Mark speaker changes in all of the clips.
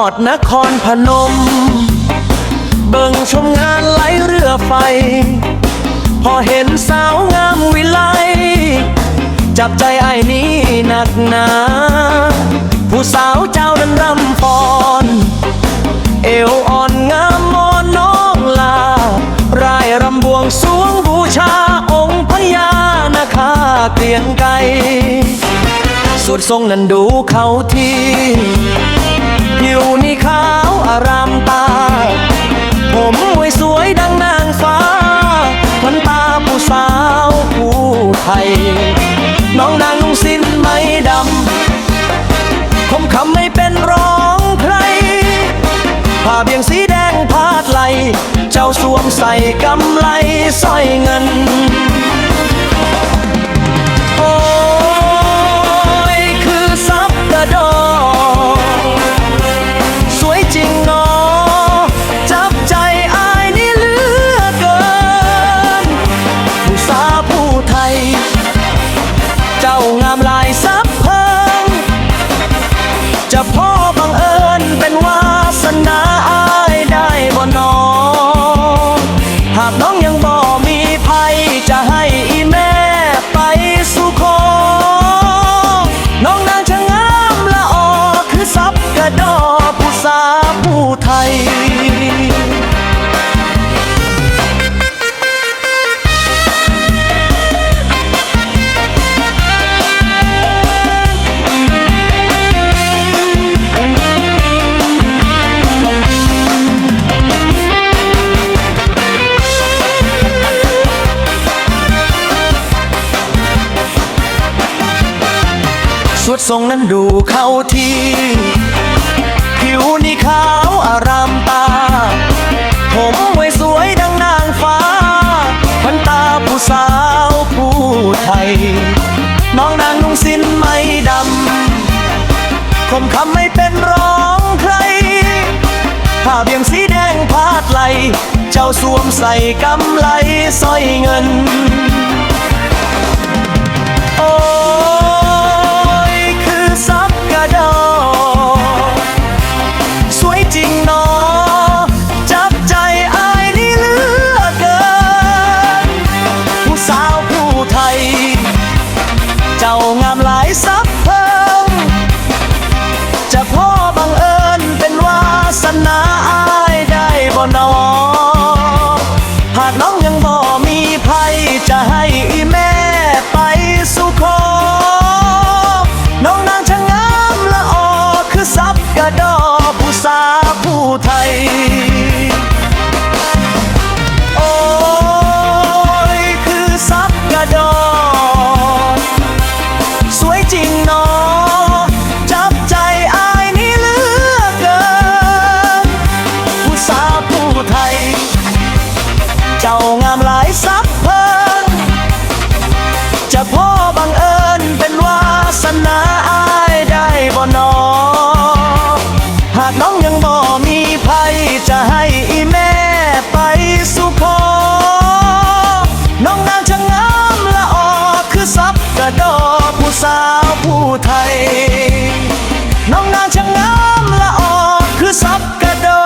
Speaker 1: อดนครพนม เบิ่งชมงานไหลเรือไฟ พอเห็นสาวงามวิไล จับใจไอ้นี้หนักหนา ผู้สาวเจ้านั้นรำฟอนเอวอ่อนงามมอนน้องลารายรำบวงสวงบูชาองค์พญานาคาเกรียงไกรสุดทรงนั้นดูเขาที่ ผิวนี่ขาวอารามตา ผมมวยสวยดังนางฟ้ามันตาผู้สาวผู้ไทย น้องนางนุ่งสิ้นไหมดำคมคำไม่เป็นร้องใครผ้าเบียงสีแดงพาดไหล เจ้าสวมใส่กำไลสร้อยเงินโอ้ยคือซับกระดอ ผู้สาผู้ไทยสุดทรงนั้นดูเข้าที่ ผิวนี่ขาวอารามตา ผมไว้สวยดังนางฟ้าพันตาผู้สาวผู้ไทย น้องนางนุ่งสิ้นไหมดำคมคำไม่เป็นร้องใครผ้าเบี่ยงสีแดงพาดไหล เจ้าสวมใส่กำไลสร้อยเงิน น้องยังบ่มีภัยจะให้อีแม่ น้องยังบ่มีภัยจะให้อีแม่ไปสู่ขอน้องนางชะงามละออคือซับกระดอผู้สาวผู้ไทย น้องนางชะงามละออคือซับกระดอ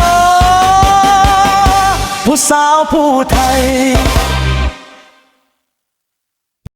Speaker 1: ผู้สาวผู้ไทย